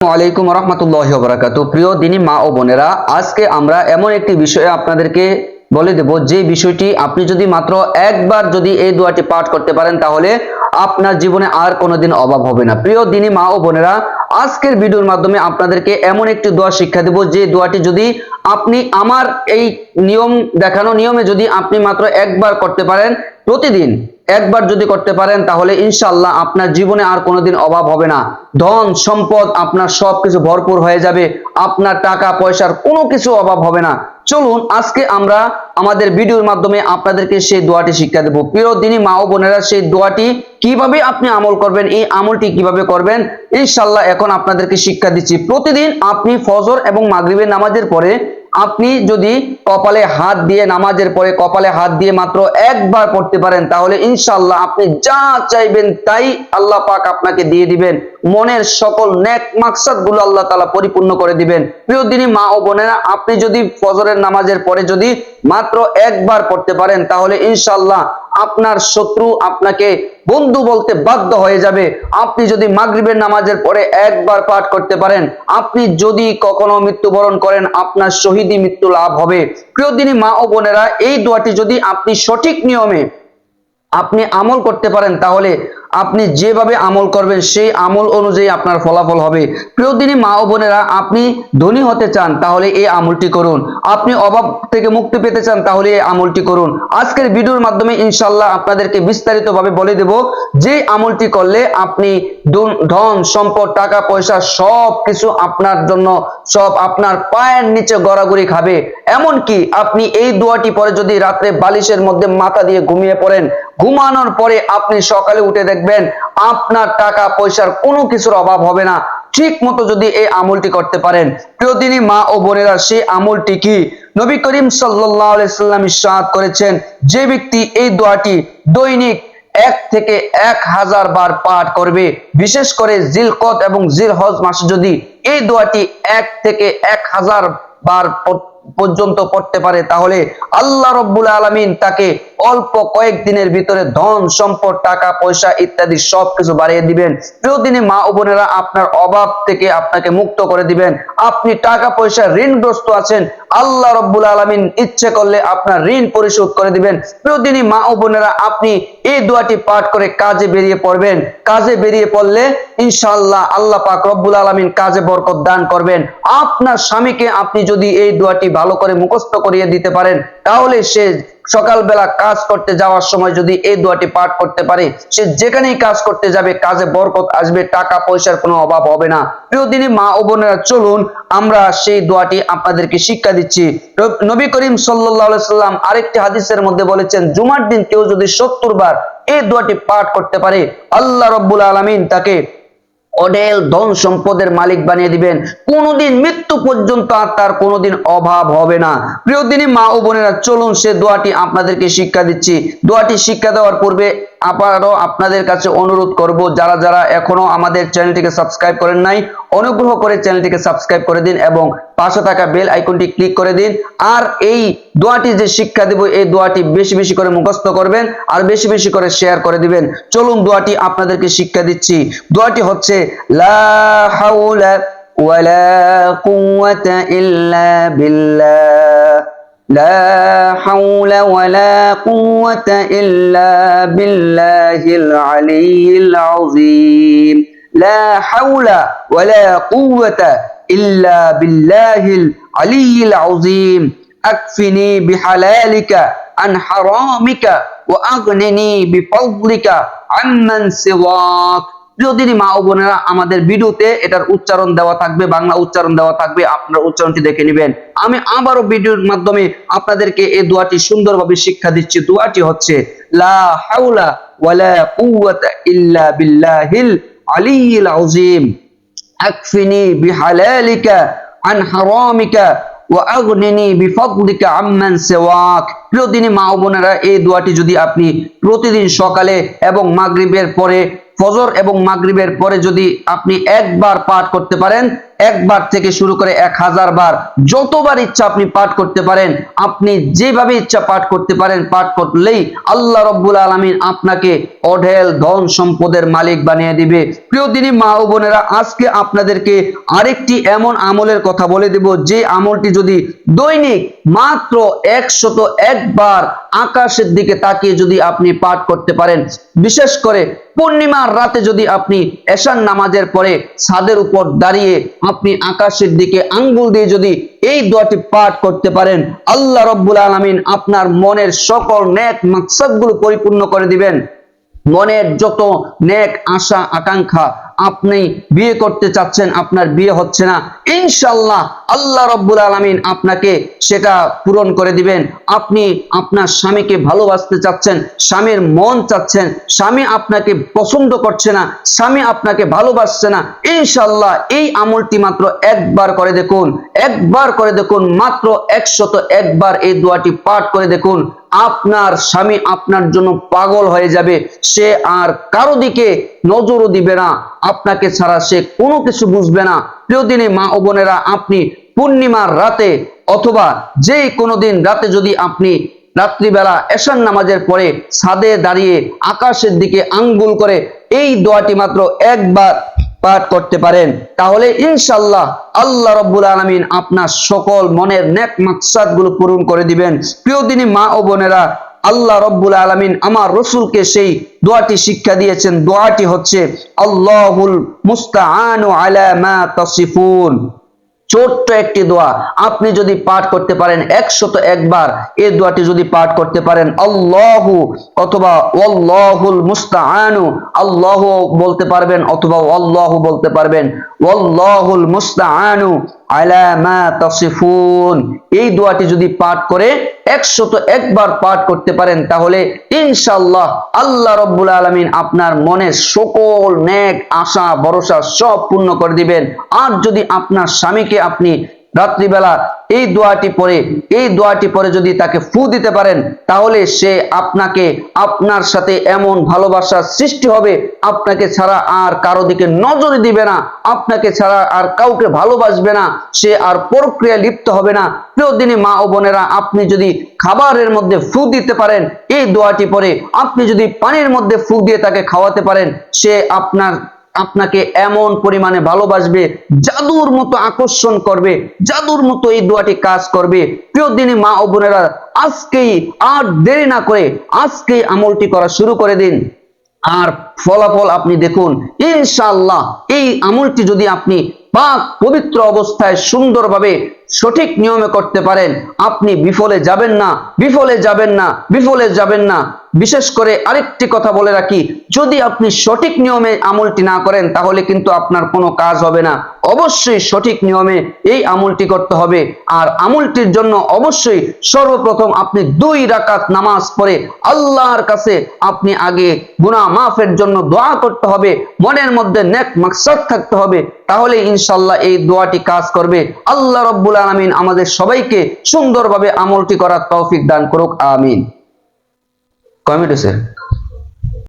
আলাইকুম রহমতুল্লাহ বরাকাত প্রিয় দিনী মা ও বোনেরা, আজকে আমরা এমন একটি বিষয়ে আপনাদেরকে বলে দেব, যে বিষয়টি আপনি যদি মাত্র একবার যদি এই দোয়াটি পাঠ করতে পারেন, তাহলে আপনার জীবনে আর কোনোদিন অভাব হবে না। প্রিয় দিনী মা ও বোনেরা, আজকের ভিডিওর মাধ্যমে আপনাদেরকে এমন একটি দোয়া শিক্ষা দেব, যে দোয়াটি যদি আপনি আমার এই নিয়ম দেখানো নিয়মে যদি আপনি মাত্র একবার করতে পারেন, প্রতিদিন একবার যদি করতে পারেন, তাহলে ইনশাল্লাহ আপনার জীবনে আর কোনোদিন অভাব হবে না। ধন, সম্পদ আপনার সবকিছু ভরপুর হয়ে যাবে। আপনার টাকা, পয়সার কোনো কিছু অভাব হবে না। চলুন, আজকে আমরা আমাদের ভিডিওর মাধ্যমে আপনাদেরকে সেই দোয়াটি শিক্ষা দেব। প্রিয় দিনই মা ও বোনেরা, সেই দোয়াটি কীভাবে আপনি আমল করবেন, এই আমলটি কীভাবে করবেন ইনশাল্লাহ এখন আপনাদেরকে শিক্ষা দিচ্ছি। প্রতিদিন আপনি ফজর এবং মাগরিবের নামাজের পরে আপনি যদি কপালে হাত দিয়ে নামাজের পরে কপালে হাত দিয়ে মাত্র একবার পড়তে পারেন, তাহলে ইনশাল্লাহ আপনি যা চাইবেন তাই আল্লাহ পাক আপনাকে দিয়ে দিবেন। মনের সকল নেক মাকসাদগুলো আল্লাহ তালা পরিপূর্ণ করে দিবেন। প্রিয় দিনী, মা ও বোনেরা, আপনি যদি ফজরের নামাজের পরে যদি মাত্র একবার পড়তে পারেন, তাহলে ইনশাল্লাহ আপনার শত্রু আপনাকে বন্ধু বলতে বাধ্য হয়ে যাবে। আপনি যদি মাগরিবের নামাজের পরে একবার পাঠ করতে পারেন, আপনি যদি কখনো মৃত্যুবরণ করেন, আপনার শহীদি মৃত্যু লাভ হবে। প্রিয় দিনী মা ও বোনেরা, এই দোয়াটি যদি আপনি সঠিক নিয়মে আপনি আমল করতে পারেন, তাহলে আপনি যেভাবে আমল করবেন, সেই আমল অনুযায়ী আপনার ফলাফল হবে। প্রিয় দিনী মা ও বোনেরা, আপনি ধনী হতে চান, তাহলে এই আমলটি করুন। আপনি অভাব থেকে মুক্তি পেতে চান, তাহলে এই আমলটি করুন। আজকের ভিডিওর মাধ্যমে ইনশাল্লাহ আপনাদেরকে বিস্তারিতভাবে বলে দেব যে আমলটি করলে আপনি ধন- সম্পদ, টাকা, পয়সা সব কিছু আপনার জন্য, সব আপনার পায়ের নিচে গড়াগড়ি খাবে। এমনকি আপনি এই দোয়াটি পরে যদি রাত্রে বালিশের মধ্যে মাথা দিয়ে ঘুমিয়ে পড়েন, ঘুমানোর পরে আপনি সকালে উঠে দেখবেন আপনার টাকা পয়সার কোনো কিছুর অভাব হবে না। ঠিক মতো যদি এই আমলটি করতে পারেন। প্রিয়দিনী মা ও বোনেরা সেই আমলটি কি? নবী করিম সাল্লাহ সাল্লাম ইসাদ করেছেন, যে ব্যক্তি এই দোয়াটি দৈনিক এক থেকে এক হাজার বার পাঠ করবে, বিশেষ করে জিলকত এবং জিল হজ মাসে যদি এই দোয়াটি এক থেকে এক হাজার বার পর্যন্ত পড়তে পারে, তাহলে আল্লাহ রব্বুল আলমিন তাকে অল্প কয়েকদিনের ভিতরে ধন, সম্পদ, টাকা, পয়সা ইত্যাদি সবকিছু বাড়িয়ে দিবেন। প্রিয়দিনে মা ও বোনেরা, আপনার অভাব থেকে আপনাকে মুক্ত করে দিবেন। আপনি টাকা, পয়সা, ঋণগ্রস্ত আছেন, আল্লাহ রব্বুল আলমিন ইচ্ছে করলে আপনার ঋণ পরিশোধ করে দিবেন। প্রিয়দিনী মা ও বোনেরা, আপনি এই দোয়াটি পাঠ করে কাজে বেরিয়ে পড়বেন। কাজে বেরিয়ে পড়লে ইনশাআল্লাহ আল্লাহ পাক রব্বুল আলমিন কাজে বরকত দান করবেন। আপনার স্বামীকে আপনি যদি এই দোয়াটি ভালো করে মুখস্থ করিয়ে দিতে পারেন, তাহলে সে সকালবেলা কাজ করতে যাওয়ার সময় যদি এই দোয়াটি পাঠ করতে পারে, সে যেখানেই কাজ করতে যাবে, কাজে বরকত আসবে, টাকা পয়সার কোনো অভাব হবে না। প্রিয় দিনে মা ও বোনেরা, চলুন আমরা সেই দোয়াটি আপনাদেরকে শিক্ষা দিচ্ছি। নবী করিম সাল্লাহ সাল্লাম আরেকটি হাদিসের মধ্যে বলেছেন, জুমার দিন কেউ যদি সত্তর বার এই দোয়াটি পাঠ করতে পারে, আল্লাহ রব্বুল আলমিন তাকে অডেল ধন সম্পদের মালিক বানিয়ে দিবেন। কোনোদিন মৃত্যু পর্যন্ত আর তার কোনোদিন অভাব হবে না। প্রিয় দিনে, মা ও বোনেরা, চলুন সে দোয়াটি আপনাদেরকে শিক্ষা দিচ্ছি। দোয়াটি শিক্ষা দেওয়ার পূর্বে আবারও আপনাদের কাছে অনুরোধ করব, যারা যারা এখনও আমাদের চ্যানেলটিকে সাবস্ক্রাইব করেন নাই অনুগ্রহ করে চ্যানেলটিকে সাবস্ক্রাইব করে দিন এবং পাশে থাকা বেল আইকনটি ক্লিক করে দিন। আর এই দোয়াটি যে শিক্ষা দেব, এই দোয়াটি বেশি বেশি করে মুখস্থ করবেন আর বেশি বেশি করে শেয়ার করে দিবেন। চলুন দোয়াটি আপনাদেরকে শিক্ষা দিচ্ছি। দোয়াটি হচ্ছে, লা হাওলা ওয়ালা কুওয়াতা ইল্লা বিল্লাহ। লা হাওলা ওয়ালা কুওয়াতা ইল্লা বিল্লাহিল আলিয়্যিল আযীম। لا حول ولا قوة إلا بالله العلي العظيم أكفني بحلالك عن حرامك وأغنني بفضلك عمن سواك যদি মা ও বোনেরা আমাদের ভিডিওতে এটার উচ্চারণ দেওয়া থাকবে, বাংলা উচ্চারণ দেওয়া থাকবে, আপনার উচ্চারণটি দেখে নেবেন। আমি আবারও ভিডিওর মাধ্যমে আপনাদেরকে এই দোয়াটি সুন্দরভাবে শিক্ষা দিচ্ছি। দোয়াটি হচ্ছে, লা হাউলা ওয়ালা কুওয়াতা ইল্লা বিল্লাহিল আলিয়্যিল العظيم أكفني بحلالك عن حرامك ওয়া আগনিনি আম্মান সিওয়াক। প্রিয় দিনী মা বোনেরা, এই দোয়াটি যদি আপনি প্রতিদিন সকালে এবং মাগরিবের পরে, ফজর এবং মাগরিবের পরে যদি আপনি একবার পাঠ করতে পারেন একবার থেকে শুরু করে এক হাজার বার যতবার ইচ্ছা আপনি পাঠ করতে পারেন, আপনি যেভাবে ইচ্ছা পাঠ করতে পারেন, পাঠ করলেই আল্লাহ রব্বুল আলমিন আপনাকে অঢেল ধন সম্পদের মালিক বানিয়ে দিবে। প্রিয় দিনী মা ও বোনেরা, আজকে আপনাদেরকে আরেকটি এমন আমলের কথা বলে দেব, যে আমলটি যদি দৈনিক মাত্র একশত একবার আকাশের দিকে তাকিয়ে যদি আপনি পাঠ করতে পারেন, বিশেষ করে পূর্ণিমার রাতে যদি আপনি এশান নামাজের পরে ছাদের উপর দাঁড়িয়ে আপনি আকাশের দিকে আঙ্গুল দিয়ে যদি এই দোয়াটি পাঠ করতে পারেন, আল্লাহ রব্বুল আলমিন আপনার মনের সকল ন্যাক মাকসাদগুলো পরিপূর্ণ করে দিবেন। মনের যত ন্যাক আশা, আকাঙ্ক্ষা আপনি বিয়ে করতে চাচ্ছেন, আপনার বিয়ে হচ্ছে না। ইনশাল্লাহ আল্লাহ রব্বুল আলমিন আপনাকে সেটা পূরণ করে দিবেন। আপনি আপনার স্বামীকে ভালোবাসতে চাচ্ছেন, স্বামীর মন চাচ্ছেন, স্বামী আপনাকে পছন্দ করছে না, স্বামী আপনাকে ভালোবাসছে না ইনশাল্লাহ এই আমলটি মাত্র একবার করে দেখুন, একবার করে দেখুন, মাত্র একশত একবার এই দোয়াটি পাঠ করে দেখুন। আপনার স্বামী আপনার জন্য পাগল হয়ে যাবে, সে আর কারও দিকে নজরও দিবে না। আপনাকে ছাড়া সে কোনো কিছু বুঝবে না। প্রিয় দিনে, মা ও বোনেরা, আপনি পূর্ণিমার রাতে অথবা যে কোনো দিন রাতে যদি আপনি রাত্রিবেলা এশান নামাজের পরে ছাদে দাঁড়িয়ে আকাশের দিকে আঙ্গুল করে এই দোয়াটি মাত্র একবার পাঠ করতে পারেন, তাহলে ইনশাল্লাহ আল্লাহ রব্বুল আলমিন আপনার সকল মনের নেক মাকসাদগুলো পূরণ করে দিবেন। প্রিয় দিনী, মা ও বোনেরা আল্লাহ রব্বুল আলমিন আমার রসুলকে সেই দোয়াটি শিক্ষা দিয়েছেন। দোয়াটি হচ্ছে, আল্লাহুল মুস্তাআনু আলা মা তাসিফুন। ছোট্ট একটি দোয়া। আপনি যদি পাঠ করতে পারেন একশত একবার এই দোয়াটি যদি পাঠ করতে পারেন, আল্লাহু অথবা ওয়াল্লাহুল মুস্তাআনু আল্লাহ বলতে পারবেন অথবা, আল্লাহু বলতে পারবেন ওয়াল্লাহুল মুস্তাআনু আলা মা তাসিফুন। এই দোয়াটি যদি পাঠ করে একশত একবার পাঠ করতে পারেন, তাহলে ইনশাল্লাহ আল্লাহ রব্বুল আলমিন আপনার মনে সকল নেক আশা, ভরসা সব পূর্ণ করে দিবেন। আর যদি আপনার স্বামীকে আপনি রাত্রিবেলা এই দোয়াটি পরে এই দোয়াটি পরে যদি তাকে ফু দিতে পারেন, তাহলে সে আপনাকে, আপনার সাথে এমন ভালোবাসার সৃষ্টি হবে, আপনাকে ছাড়া আর কারও দিকে নজর দিবে না, আপনাকে ছাড়া আর কাউকে ভালোবাসবে না, সে আর প্রক্রিয়া লিপ্ত হবে না। প্রিয় দিনে মা ও বোনেরা, আপনি যদি খাবারের মধ্যে ফু দিতে পারেন, এই দোয়াটি পরে আপনি যদি পানির মধ্যে ফু দিয়ে তাকে খাওয়াতে পারেন, সে আপনার আপনাকে এমন পরিমাণে ভালোবাসবে, জাদুর মতো আকর্ষণ করবে, জাদুর মতো এই দোয়াটি কাজ করবে। প্রিয় দিনে মা ও বোনেরা, আজকেই আর দেরি না করে আজকেই আমলটি করা শুরু করে দিন। আর ফলাফল আপনি দেখুন, ইনশাআল্লাহ এই আমলটি যদি আপনি পাক পবিত্র অবস্থায় সুন্দরভাবে সঠিক নিয়মে করতে পারেন, আপনি বিফলে যাবেন না, বিফলে যাবেন না, বিফলে যাবেন না। বিশেষ করে আরেকটি কথা বলে রাখি, যদি আপনি সঠিক নিয়মে আমলটি না করেন, তাহলে কিন্তু আপনার কোনো কাজ হবে না। অবশ্যই সঠিক নিয়মে এই আমলটি করতে হবে। আর আমলটির জন্য অবশ্যই সর্বপ্রথম আপনি দুই রাকাত নামাজ পড়ে আল্লাহর কাছে আপনি আগে গুনাহ মাফের জন্য দোয়া করতে হবে। মনের মধ্যে নেক মাকসাদ থাকতে হবে। তাহলে ইনশাল্লাহ এই দোয়াটি কাজ করবে। আল্লাহ রব্বুল আলমিন আমাদের সবাইকে সুন্দরভাবে আমলটি করার তৌফিক দান করুক, আমিন। Committee sir